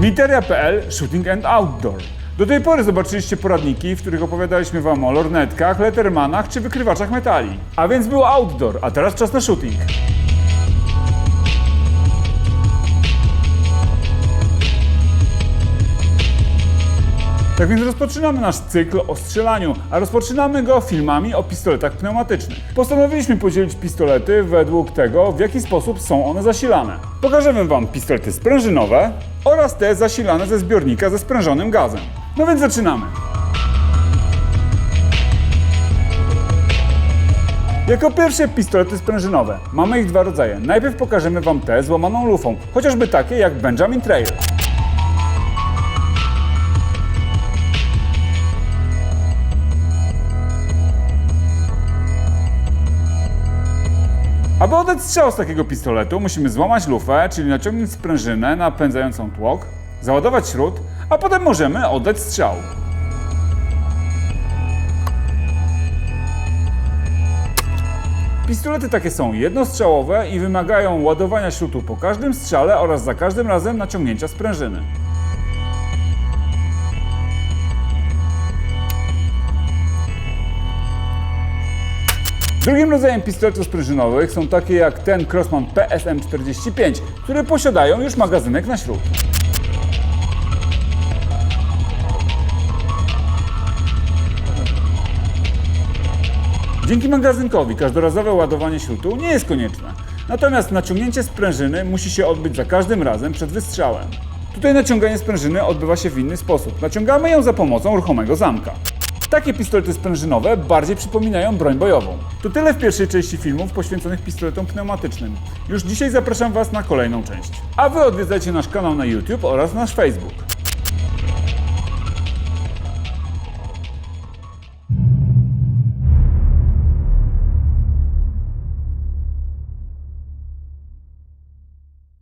Miteria.pl Shooting and Outdoor. Do tej pory zobaczyliście poradniki, w których opowiadaliśmy Wam o lornetkach, lettermanach czy wykrywaczach metali. A więc był outdoor, a teraz czas na shooting. Tak więc rozpoczynamy nasz cykl o strzelaniu, a rozpoczynamy go filmami o pistoletach pneumatycznych. Postanowiliśmy podzielić pistolety według tego, w jaki sposób są one zasilane. Pokażemy Wam pistolety sprężynowe oraz te zasilane ze zbiornika ze sprężonym gazem. No więc zaczynamy. Jako pierwsze pistolety sprężynowe. Mamy ich dwa rodzaje. Najpierw pokażemy Wam te z łamaną lufą, chociażby takie jak Benjamin Trail. Aby oddać strzał z takiego pistoletu, musimy złamać lufę, czyli naciągnąć sprężynę napędzającą tłok, załadować śrut, a potem możemy oddać strzał. Pistolety takie są jednostrzałowe i wymagają ładowania śrutu po każdym strzale oraz za każdym razem naciągnięcia sprężyny. Drugim rodzajem pistoletów sprężynowych są takie jak ten Crossman PSM-45, które posiadają już magazynek na śrut. Dzięki magazynkowi każdorazowe ładowanie śrutu nie jest konieczne. Natomiast naciągnięcie sprężyny musi się odbyć za każdym razem przed wystrzałem. Tutaj naciąganie sprężyny odbywa się w inny sposób. Naciągamy ją za pomocą ruchomego zamka. Takie pistolety sprężynowe bardziej przypominają broń bojową. To tyle w pierwszej części filmów poświęconych pistoletom pneumatycznym. Już dzisiaj zapraszam Was na kolejną część. A Wy odwiedzajcie nasz kanał na YouTube oraz nasz Facebook.